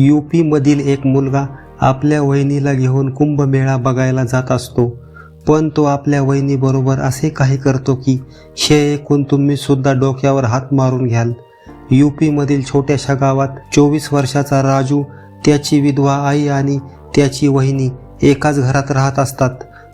You पीमधील एक मुलगा आपल्या वहिनीला घेऊन कुंभमेळा बघायला जात असतो. पण तो आपल्या वहिनीबरोबर असे काही करतो की हे ऐकून तुम्हीसुद्धा डोक्यावर हात मारून घ्याल. यू पीमधील छोट्याशा गावात चोवीस वर्षाचा राजू त्याची विधवा आई आणि त्याची वहिनी एकाच घरात राहत असतात.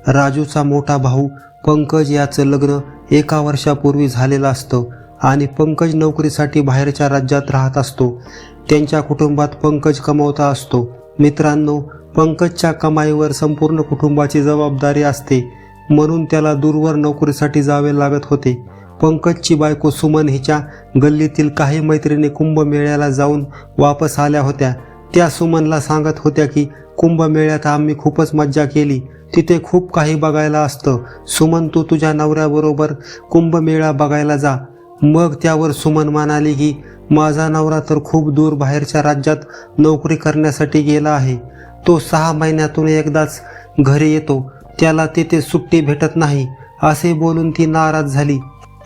राजूचा मोठा भाऊ पंकज याचं लग्न एका वर्षापूर्वी झालेलं असतं. आणि पंकज नोकरीसाठी बाहेरच्या राज्यात राहत असतो. त्यांच्या कुटुंबात पंकज कमवता असतो. मित्रांनो पंकजच्या कमाईवर संपूर्ण कुटुंबाची जबाबदारी असते. म्हणून त्याला दूरवर नोकरीसाठी जावे लागत होते. पंकजची बायको सुमन हिच्या गल्लीतील काही मैत्रिणी कुंभमेळ्याला जाऊन वापस आल्या होत्या. त्या सुमनला सांगत होत्या की कुंभमेळ्यात आम्ही खूपच मज्जा केली. तिथे खूप काही बघायला असतं. सुमन तू तुझ्या नवऱ्याबरोबर कुंभमेळा बघायला जा. मग त्यावर सुमन म्हणाली की माझा नवरा तर खूप दूर बाहेरच्या राज्यात नोकरी करण्यासाठी गेला आहे. तो सहा महिन्यातून एकदाच घरी येतो. त्याला तिथे सुट्टी भेटत नाही. असे बोलून ती नाराज झाली.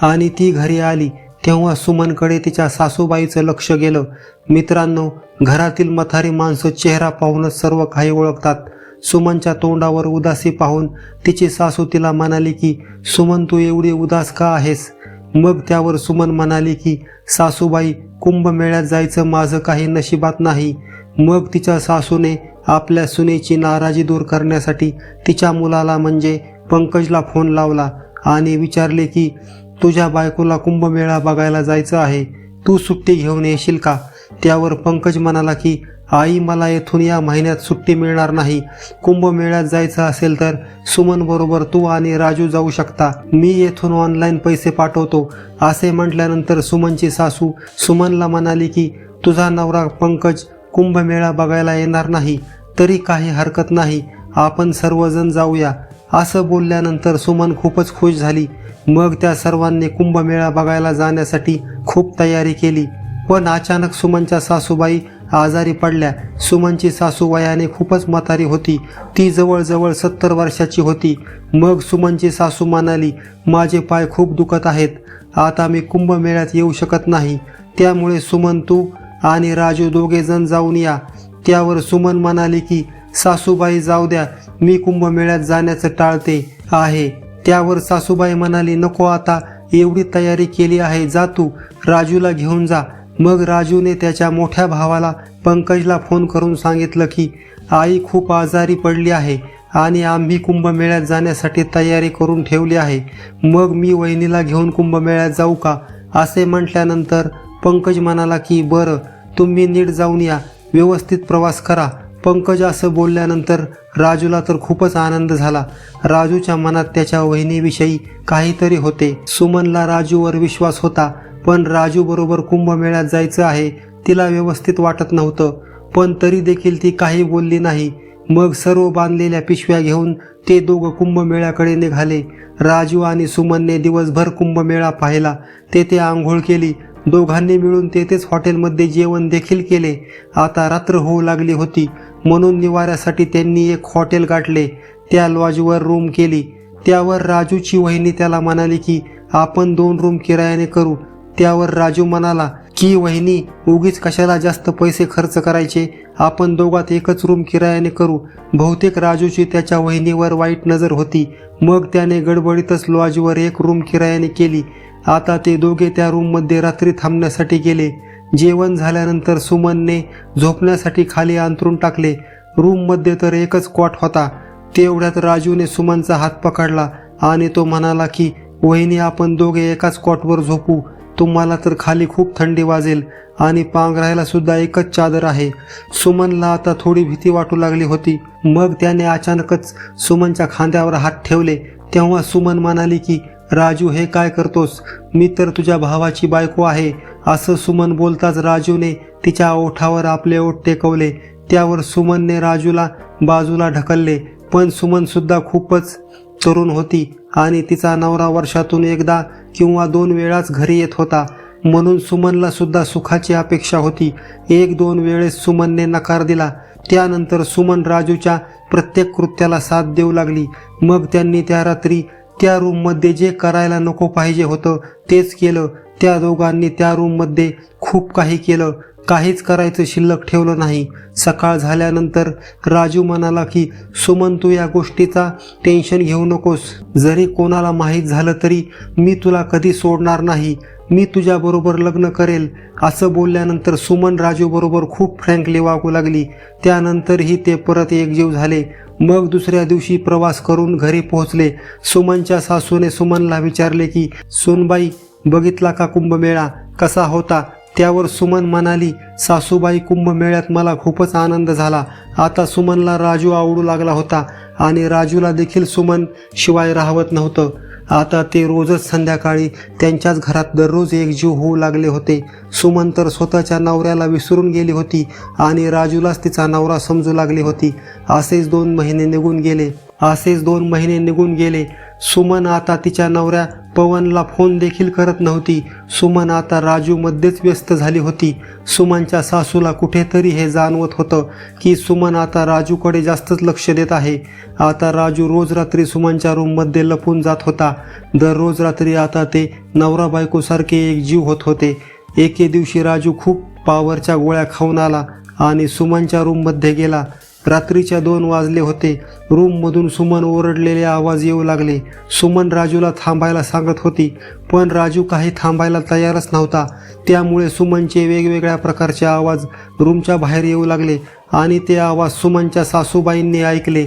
आणि ती घरी आली. तेव्हा सुमनकडे तिच्या सासूबाईचं लक्ष गेलं. मित्रांनो घरातील मथारी माणसं चेहरा पाहूनच सर्व काही ओळखतात. सुमनच्या तोंडावर उदासी पाहून तिची सासू तिला म्हणाली की सुमन तू एवढी उदास का आहेस? मग त्यावर सुमन म्हणाली की सासूबाई कुंभमेळ्यात जायचं माझं काही नशिबात नाही. मग तिच्या सासूने आपल्या सुनेची नाराजी दूर करण्यासाठी तिच्या मुलाला म्हणजे पंकजला फोन लावला आणि विचारले की तुझ्या बायकोला कुंभमेळा बघायला जायचं आहे. तू सुट्टी घेऊन येशील का? त्यावर पंकज म्हणाला की आई मला येथून या महिन्यात सुट्टी मिळणार नाही. कुंभमेळ्यात जायचं असेल तर सुमन बरोबर तू आणि राजू जाऊ शकता. मी येथून ऑनलाईन पैसे पाठवतो. असे म्हटल्यानंतर सुमनची सासू सुमनला म्हणाली की तुझा नवरा पंकज कुंभमेळा बघायला येणार नाही. तरी काही हरकत नाही. आपण सर्वजण जाऊया. असं बोलल्यानंतर सुमन खूपच खुश झाली. मग त्या सर्वांनी कुंभमेळा बघायला जाण्यासाठी खूप तयारी केली. पण अचानक सुमनच्या सासूबाई आजारी पडल्या. सुमनची सासू वयाने खूपच म्हातारी होती. ती जवळजवळ सत्तर वर्षाची होती. मग सुमनची सासू म्हणाली माझे पाय खूप दुखत आहेत. आता मी कुंभमेळ्यात येऊ शकत नाही. त्यामुळे सुमन तू आणि राजू दोघे जण जाऊन या. त्यावर सुमन म्हणाली की सासूबाई जाऊ द्या. मी कुंभमेळ्यात जाण्याचं टाळते आहे. त्यावर सासूबाई म्हणाली नको आता. एवढी तयारी केली आहे. जा तू. राजूला घेऊन जा. मग राजूने त्याच्या मोठ्या भावाला पंकजला फोन करून सांगितलं की आई खूप आजारी पडली आहे आणि आम्ही कुंभमेळ्यात जाण्यासाठी तयारी करून ठेवली आहे. मग मी वहिनीला घेऊन कुंभमेळ्यात जाऊ का? असे म्हटल्यानंतर पंकज म्हणाला की बरं तुम्ही नीट जाऊन या. व्यवस्थित प्रवास करा. पंकज असं बोलल्यानंतर राजूला तर खूपच आनंद झाला. राजूच्या मनात त्याच्या वहिनीविषयी काहीतरी होते. सुमनला राजूवर विश्वास होता. पण राजूबरोबर कुंभमेळ्यात जायचं आहे तिला व्यवस्थित वाटत नव्हतं. पण तरी देखील ती काही बोलली नाही. मग सर्व बांधलेल्या पिशव्या घेऊन ते दोघं कुंभमेळ्याकडे निघाले. राजू आणि सुमनने दिवसभर कुंभमेळा पाहिला. तेथे आंघोळ केली. दोघांनी मिळून तेथेच हॉटेलमध्ये जेवण देखील केले. आता रात्र होऊ लागली होती. म्हणून निवाऱ्यासाठी त्यांनी एक हॉटेल गाठले. त्या लॉजवर रूम केली. त्यावर राजूची वहिनी त्याला म्हणाली की आपण दोन रूम किरायाने करू. त्यावर राजू म्हणाला की वहिनी उगीच कशाला जास्त पैसे खर्च करायचे? आपण दोघात एकच रूम किरायाने करू. बहुतेक राजूची त्याच्या वहिनीवर वाईट नजर होती. मग त्याने गडबडीतच लॉजवर एक रूम किरायाने केली. आता ते दोघे त्या रूममध्ये रात्री थांबण्यासाठी गेले. जेवण झाल्यानंतर सुमनने झोपण्यासाठी खाली अंतरून टाकले. रूममध्ये तर एकच कॉट होता. तेवढ्यात राजूने सुमनचा हात पकडला आणि तो म्हणाला की वहिनी आपण दोघे एकाच कॉटवर झोपू. तुम्हाला तर खाली खूप थंडी वाजेल आणि पांघरायला सुद्धा एकच चादर आहे. सुमनला आता थोडी भीती वाटू लागली होती. मग त्याने अचानकच सुमनच्या खांद्यावर हात ठेवले. तेव्हा सुमन म्हणाली की राजू हे काय करतोस? मी तर तुझ्या भावाची बायको आहे. असं सुमन बोलताच राजूने तिच्या ओठावर आपले ओठ टेकवले. त्यावर सुमनने राजूला बाजूला ढकलले. पण सुमन सुद्धा खूपच तरुण होती आणि तिचा नवरा वर्षातून एकदा किंवा दोन वेळाच घरी येत होता. म्हणून सुमनला सुद्धा सुखाची अपेक्षा होती. एक दोन वेळेस सुमनने नकार दिला. त्यानंतर सुमन राजूच्या प्रत्येक कृत्याला साथ देऊ लागली. मग त्यांनी त्या रात्री त्या रूममध्ये जे करायला नको पाहिजे होतं तेच केलं. त्या दोघांनी त्या रूममध्ये खूप काही केलं. काहीच करायचं शिल्लक ठेवलं नाही. सकाळ झाल्यानंतर राजू म्हणाला की सुमन तू या गोष्टीचा टेन्शन घेऊ नकोस. जरी कोणाला माहीत झालं तरी मी तुला कधी सोडणार नाही. मी तुझ्याबरोबर लग्न करेल असं बोलल्यानंतर सुमन राजूबरोबर खूप फ्रँकली वागू लागली. त्यानंतरही ते परत एकजीव झाले. मग दुसऱ्या दिवशी प्रवास करून घरी पोहोचले. सुमनच्या सासूने सुमनला विचारले की सोनबाई बघितला का कुंभमेळा? कसा होता? त्यावर सुमन म्हणाली सासूबाई कुंभमेळ्यात मला खूपच आनंद झाला. आता सुमनला राजू आवडू लागला होता आणि राजूला देखील सुमन शिवाय राहवत नव्हतं. आता ते रोजच संध्याकाळी त्यांच्याच घरात दररोज एक जीव होऊ लागले होते. सुमन तर स्वतःच्या नवऱ्याला विसरून गेली होती आणि राजूलाच तिचा नवरा समजू लागली होती. असेच दोन महिने निघून गेले. असेच दोन महिने निघून गेले. सुमन आता तिच्या नवऱ्या पवनला फोन देखील करत नव्हती. सुमन आता राजूमध्येच व्यस्त झाली होती. सुमनच्या सासूला कुठेतरी हे जाणवत होतं की सुमन आता राजूकडे जास्तच लक्ष देत आहे. आता राजू रोज रात्री सुमनच्या रूममध्ये लपून जात होता. दररोज रात्री आता ते नवरा बायकोसारखे एक जीव होत होते. एके दिवशी राजू खूप पावरच्या गोळ्या खाऊन आला आणि सुमनच्या रूममध्ये गेला. रात्रीच्या दोन वाजले होते. रूममधून सुमन ओरडलेले आवाज येऊ लागले. सुमन राजूला थांबायला सांगत होती पण राजू काही थांबायला तयारच नव्हता. त्यामुळे सुमनचे वेगवेगळ्या प्रकारचे आवाज रूमच्या बाहेर येऊ लागले आणि ते आवाज सुमनच्या सासूबाईंनी ऐकले.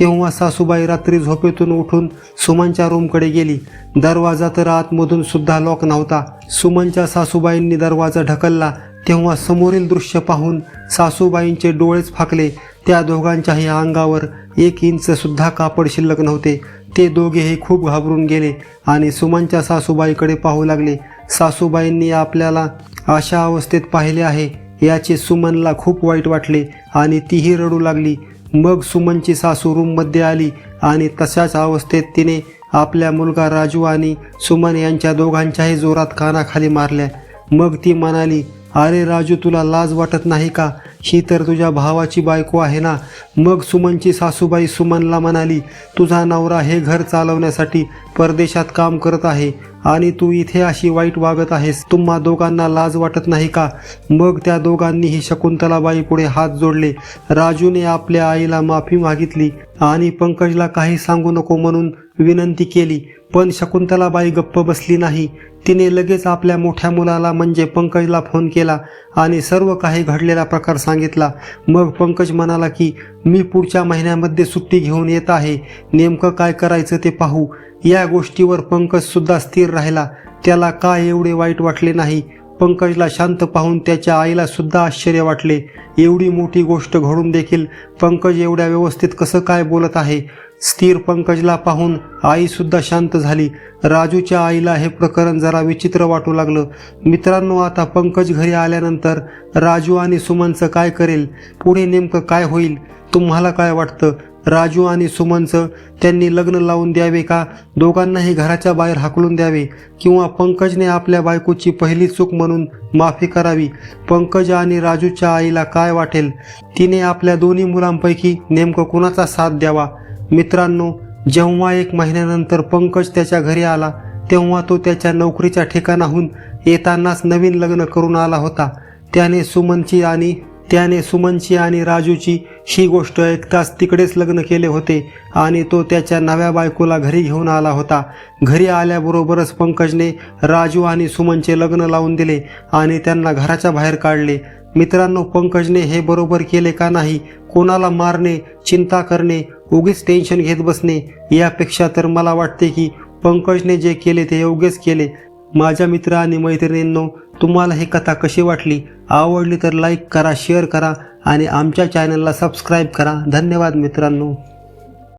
तेव्हा सासूबाई रात्री झोपेतून उठून सुमनच्या रूमकडे गेली. दरवाजा तर आतमधून सुद्धा लॉक नव्हता. सुमनच्या सासूबाईंनी दरवाजा ढकलला. तेव्हा समोरील दृश्य पाहून सासूबाईंचे डोळेच फाकले. त्या दोघांच्याही अंगावर एक इंच सुद्धा कापड शिल्लक नव्हते. ते दोघेही खूप घाबरून गेले आणि सुमनच्या सासूबाईकडे पाहू लागले. सासूबाईंनी आपल्याला अशा अवस्थेत पाहिले आहे याचे सुमनला खूप वाईट वाटले आणि तीही रडू लागली. मग सुमनची सासू रूममध्ये आली आणि तशाच अवस्थेत तिने आपल्या मुलगा राजू आणि सुमन यांच्या दोघांच्याही जोरात कानाखाली मारल्या. मग ती म्हणाली अरे राजू तुला लाज वाटत नाही का? ही तर तुझ्या भावाची बायको आहे ना. मग सुमनची सासूबाई सुमनला म्हणाली तुझा नवरा हे घर चालवण्यासाठी परदेशात काम करत आहे. आणि तू इथे अशी वाईट वागत आहेस. तुम्हा दोघांना लाज वाटत नाही का? मग त्या दोघांनीही शकुंतलाबाई पुढे हात जोडले. राजूने आपल्या आईला माफी मागितली आणि पंकजला काही सांगू नको म्हणून विनंती केली. पण शकुंतलाबाई गप्प बसली नाही. तिने लगेच आपल्या मोठ्या मुलाला म्हणजे पंकजला फोन केला आणि सर्व काही घडलेला प्रकार सांगितला. मग पंकज म्हणाला की मी पुढच्या महिन्यामध्ये सुट्टी घेऊन येत आहे. नेमकं काय करायचं ते पाहू. या गोष्टीवर पंकजसुद्धा स्थिर राहिला. त्याला काय एवढे वाईट वाटले नाही. पंकजला शांत पाहून त्याच्या आईला सुद्धा आश्चर्य वाटले. एवढी मोठी गोष्ट घडून देखील पंकज एवढ्या व्यवस्थित कसं काय बोलत आहे? स्थिर पंकजला पाहून आईसुद्धा शांत झाली. राजूच्या आईला हे प्रकरण जरा विचित्र वाटू लागलं. मित्रांनो आता पंकज घरी आल्यानंतर राजू आणि सुमनचं काय करेल? पुढे नेमकं काय होईल? तुम्हाला काय वाटतं? राजू आणि सुमनचं त्यांनी लग्न लावून द्यावे का? दोघांनाही घराच्या बाहेर हाकलून द्यावे? किंवा पंकजने आपल्या बायकोची पहिली चूक म्हणून माफी करावी? पंकज आणि राजूच्या आईला काय वाटेल? तिने आपल्या दोन्ही मुलांपैकी नेमकं कुणाचा साथ द्यावा? मित्रांनो जेव्हा एक महिन्यानंतर पंकज त्याच्या घरी आला तेव्हा तो त्याच्या नोकरीच्या ठिकाणाहून येतानाच नवीन लग्न करून आला होता. त्याने सुमनची आणि त्याने सुमनची आणि राजूची ही गोष्ट ऐकताच तिकडेच लग्न केले होते आणि तो त्याच्या नव्या बायकोला घरी घेऊन आला होता. घरी आल्याबरोबरच पंकजने राजू आणि सुमनचे लग्न लावून दिले आणि त्यांना घराच्या बाहेर काढले. मित्रांनो पंकजने हे बरोबर केले का नाही कोणाला मारणे चिंता करणे उगीच टेन्शन घेत बसणे यापेक्षा तर मला वाटते की पंकजने जे केले ते योग्यच केले. माझ्या मित्र आणि मैत्रिणींनो तुम्हाला ही कथा कशी वाटली? आवडली तर लाईक करा शेअर करा आणि आमच्या चॅनलला सबस्क्राईब करा. धन्यवाद मित्रांनो.